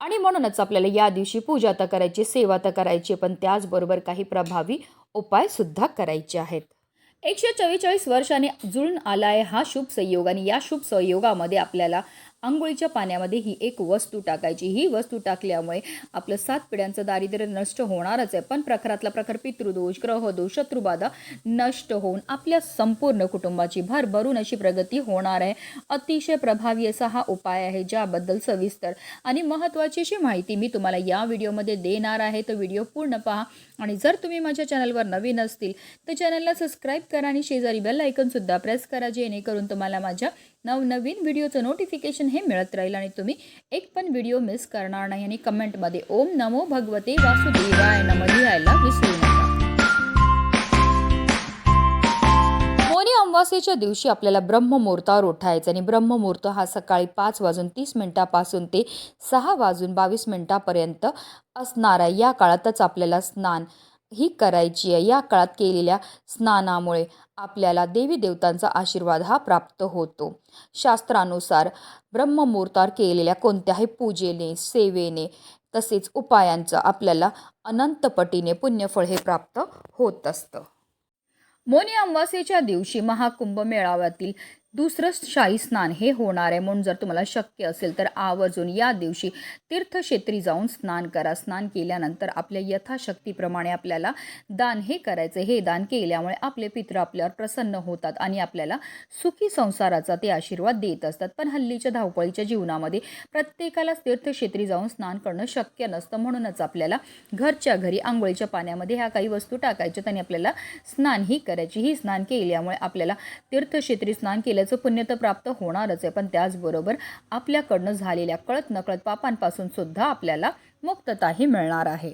आणि म्हणूनच आपल्याला या दिवशी पूजा तर करायची सेवा तर करायची पण त्याचबरोबर काही प्रभावी उपायसुद्धा करायचे आहेत. एकशे चव्वेचाळीस वर्षाने जुळून आला आहे हा शुभ संयोग आणि या शुभ संयोगामध्ये आपल्याला आंघोळीच्या पाण्यामध्ये ही एक वस्तू टाकायची. ही वस्तू टाकल्यामुळे आपलं सात पिढ्यांचं दारिद्र्य नष्ट होणारच आहे. पण प्रखरातला प्रखर पितृदोष ग्रहदोष शत्रुबाधा नष्ट होऊन आपल्या संपूर्ण कुटुंबाची भर भरून अशी प्रगती होणार आहे. अतिशय प्रभावी असा हा उपाय आहे ज्याबद्दल सविस्तर आणि महत्त्वाची अशी माहिती मी तुम्हाला या व्हिडिओमध्ये देणार आहे. तर व्हिडिओ पूर्ण पहा आणि जर तुम्ही माझ्या चॅनलवर नवीन असतील तर चॅनलला सबस्क्राईब करा आणि शेजारी बेल आयकनसुद्धा प्रेस करा जेणेकरून तुम्हाला माझ्या नवनवीन व्हिडिओचं नोटिफिकेशन हे मिळत राहील आणि तुम्ही एक पण व्हिडिओ मिस करणार नाही आणि कमेंटमध्ये ओम नमो भगवते वासुदेवाय नम लिहायला विसरू नका. अमावास्येच्या दिवशी आपल्याला ब्रह्ममुहूर्तावर उठायचं आणि ब्रह्ममुहूर्त हा सकाळी पाच वाजून तीस मिनिटापासून ते सहा वाजून बावीस मिनिटापर्यंत आहे. या काळातच आपल्याला स्नान ही करायची आहे. या काळात केलेल्या स्नानामुळे आपल्याला देवी देवतांचा आशीर्वाद हा प्राप्त होतो. शास्त्रानुसार ब्रह्ममुहूर्तावर केलेल्या कोणत्याही पूजेने सेवेने तसेच उपायांचं आपल्याला अनंतपटीने पुण्यफळ हे प्राप्त होत असतं. मौनी अमावास्येच्या दिवशी महाकुंभ मेळाव्यातील दुसरं शाही स्नान हे होणार आहे म्हणून जर तुम्हाला शक्य असेल तर आवर्जून या दिवशी तीर्थक्षेत्री जाऊन स्नान करा. स्नान केल्यानंतर आपल्या यथाशक्तीप्रमाणे आपल्याला दान हे करायचं. हे दान केल्यामुळे आपले पित्र आपल्यावर प्रसन्न होतात आणि आपल्याला सुखी संसाराचा ते आशीर्वाद देत असतात. पण हल्लीच्या धावपळीच्या जीवनामध्ये प्रत्येकालाच तीर्थक्षेत्री जाऊन स्नान करणं शक्य नसतं. म्हणूनच आपल्याला घरच्या घरी आंघोळीच्या पाण्यामध्ये ह्या काही वस्तू टाकायच्यात आणि आपल्याला स्नान ही करायची. ही स्नान केल्यामुळे आपल्याला तीर्थक्षेत्री स्नान केल्याचं पुण्य तर प्राप्त होणारच आहे. पण त्याचबरोबर आपल्याकडनं झालेल्या कळत नकळत पापांपासून सुद्धा आपल्याला मुक्तताही मिळणार आहे.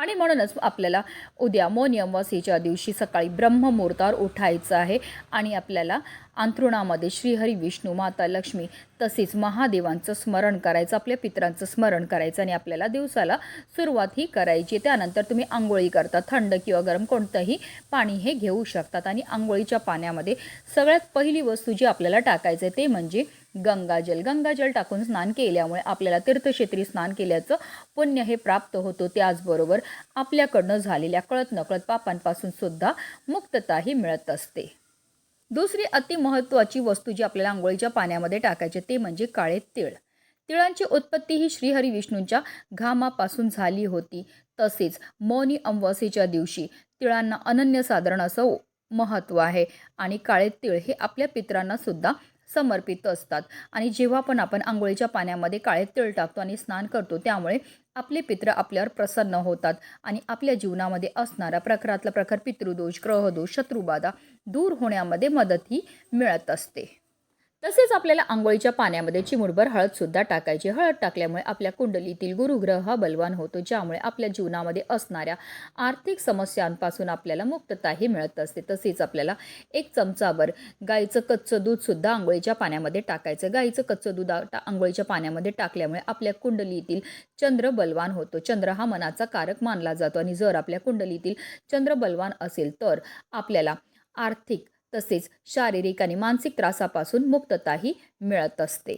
आणि म्हणूनच आपल्याला उद्या मौनी अमावास्येच्या दिवशी सकाळी ब्रह्ममुहूर्तावर उठायचं आहे आणि आपल्याला अंथरुणामध्ये श्रीहरी विष्णू माता लक्ष्मी तसेच महादेवांचं स्मरण करायचं आपल्या पितरांचं स्मरण करायचं आणि आपल्याला दिवसाला सुरुवात ही करायची. त्यानंतर तुम्ही आंघोळी करता थंड किंवा गरम कोणतंही पाणी हे घेऊ शकतात. आणि आंघोळीच्या पाण्यामध्ये सगळ्यात पहिली वस्तू जी आपल्याला टाकायचं आहे ते म्हणजे गंगाजल गंगाजल टाकून स्नान केल्यामुळे आपल्याला तीर्थक्षेत्री स्नान केल्याचं पुण्य हे प्राप्त होतो. त्याचबरोबर आपल्याकडनं झालेल्या कळत नकळत पापांपासून सुद्धा मुक्तताही मिळत असते. दुसरी अतिमहत्त्वाची वस्तू जी आपल्याला आंघोळीच्या पाण्यामध्ये टाकायची ते म्हणजे काळे तिळ. तिळांची उत्पत्ती ही श्रीहरी विष्णूंच्या घामापासून झाली होती. तसेच मौनी अमावास्येच्या दिवशी तिळांना अनन्यसाधारण असं महत्त्व आहे आणि काळे तिळ हे आपल्या पित्रांना सुद्धा समर्पित असतात. आणि जेव्हा पण आपण आंघोळीच्या पाण्यामध्ये काळे तीळ टाकतो आणि स्नान करतो त्यामुळे आपले पित्र आपल्यावर प्रसन्न होतात आणि आपल्या जीवनामध्ये असणारा प्रखरातला प्रखर पितृदोष ग्रहदोष शत्रुबाधा दूर होण्यामध्ये मदतही मिळत असते. तसेच आपल्याला आंघोळीच्या पाण्यामध्ये चिमुडभर हळदसुद्धा टाकायची. हळद टाकल्यामुळे आपल्या कुंडलीतील गुरुग्रह हा बलवान होतो ज्यामुळे आपल्या जीवनामध्ये असणाऱ्या आर्थिक समस्यांपासून आपल्याला मुक्तताही मिळत असते. तसेच आपल्याला एक चमचाभर गाईचं कच्चं दूधसुद्धा आंघोळीच्या पाण्यामध्ये टाकायचं. गाईचं कच्चं दूध आंघोळीच्या पाण्यामध्ये टाकल्यामुळे आपल्या कुंडलीतील चंद्र बलवान होतो. चंद्र हा मनाचा कारक मानला जातो आणि जर आपल्या कुंडलीतील चंद्र बलवान असेल तर आपल्याला आर्थिक तसेच शारीरिक आणि मानसिक त्रासापासून मुक्तताही मिळत असते.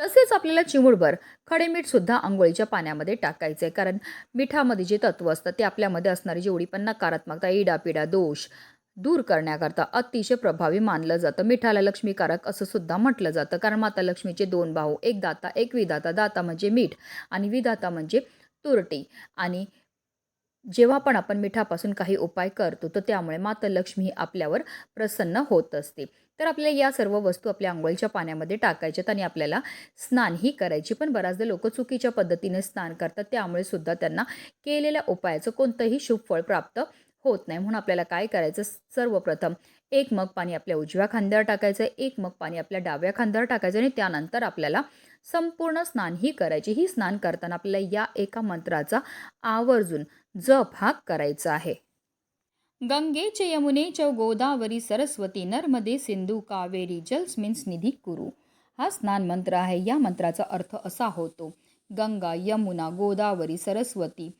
तसेच आपल्याला चिमुडभर खडे मीठसुद्धा आंघोळीच्या पाण्यामध्ये टाकायचं आहे. कारण मिठामध्ये जे तत्त्व असतं ते आपल्यामध्ये असणारी जेवढी पण नकारात्मकता इडापिडा दोष दूर करण्याकरता अतिशय प्रभावी मानलं जातं. मिठाला लक्ष्मीकारक असं सुद्धा म्हटलं जातं. कारण माता लक्ष्मीचे दोन भाऊ एक दाता एक विधाता. दाता म्हणजे मीठ आणि विधाता म्हणजे तुरटी आणि जेव्हा पण आपण मिठापासून काही उपाय करतो तर त्यामुळे माता लक्ष्मी ही आपल्यावर प्रसन्न होत असते. तर आपल्याला या सर्व वस्तू आपल्या आंघोळीच्या पाण्यामध्ये टाकायच्यात आणि आपल्याला स्नानही करायची. पण बऱ्याचदा लोक चुकीच्या पद्धतीने स्नान करतात त्यामुळे सुद्धा त्यांना केलेल्या उपायाचं कोणतंही शुभ फळ प्राप्त होत नाही. म्हणून आपल्याला काय करायचं? सर्वप्रथम एक मग पाणी आपल्या उजव्या खांद्यावर टाकायचं एक मग पाणी आपल्या डाव्या खांद्यावर टाकायचं आणि त्यानंतर आपल्याला संपूर्ण स्नान ही करायची. ही स्नान करताना आपल्याला या एका मंत्राचा आवर्जून जप हा करायचा आहे. गंगे च यमुने च गोदावरी सरस्वती नर्मदे सिंधू कावेरी जल्स मीन्स निधी कुरु. हा स्नान मंत्र आहे. या मंत्राचा अर्थ असा होतो. गंगा यमुना गोदावरी सरस्वती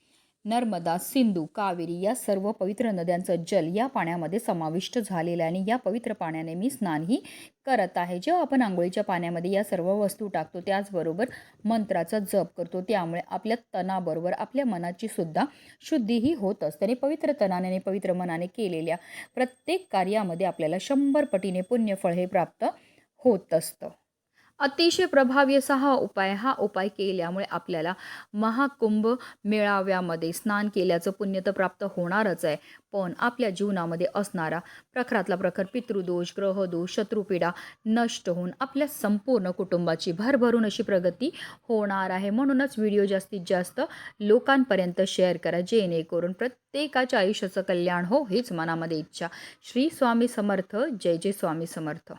नर्मदा सिंधू कावेरी या सर्व पवित्र नद्यांचं जल या पाण्यामध्ये समाविष्ट झालेलं आहे. आणि या पवित्र पाण्याने मी स्नानही करत आहे. जेव्हा आपण आंघोळीच्या पाण्यामध्ये या सर्व वस्तू टाकतो त्याचबरोबर मंत्राचा जप करतो त्यामुळे आपल्या तणाबरोबर आपल्या मनाची सुद्धा शुद्धीही होत असते. आणि पवित्र तणाने आणि पवित्र मनाने केलेल्या प्रत्येक कार्यामध्ये आपल्याला शंभर पटीने पुण्यफळ हे प्राप्त होत असतं. अतिशय प्रभावी असा हा उपाय हा उपाय केल्यामुळे आपल्याला महाकुंभ मेळाव्यामध्ये स्नान केल्याचं पुण्य तर प्राप्त होणारच आहे. पण आपल्या जीवनामध्ये असणारा प्रखरातला प्रखर पितृदोष ग्रहदोष शत्रुपीडा नष्ट होऊन आपल्या संपूर्ण कुटुंबाची भरभरून अशी प्रगती होणार आहे. म्हणूनच व्हिडिओ जास्तीत जास्त लोकांपर्यंत शेअर करा. जेणेकरून प्रत्येकाच्या आयुष्याचं कल्याण हो हीच मनामध्ये इच्छा. श्री स्वामी समर्थ. जय जय स्वामी समर्थ.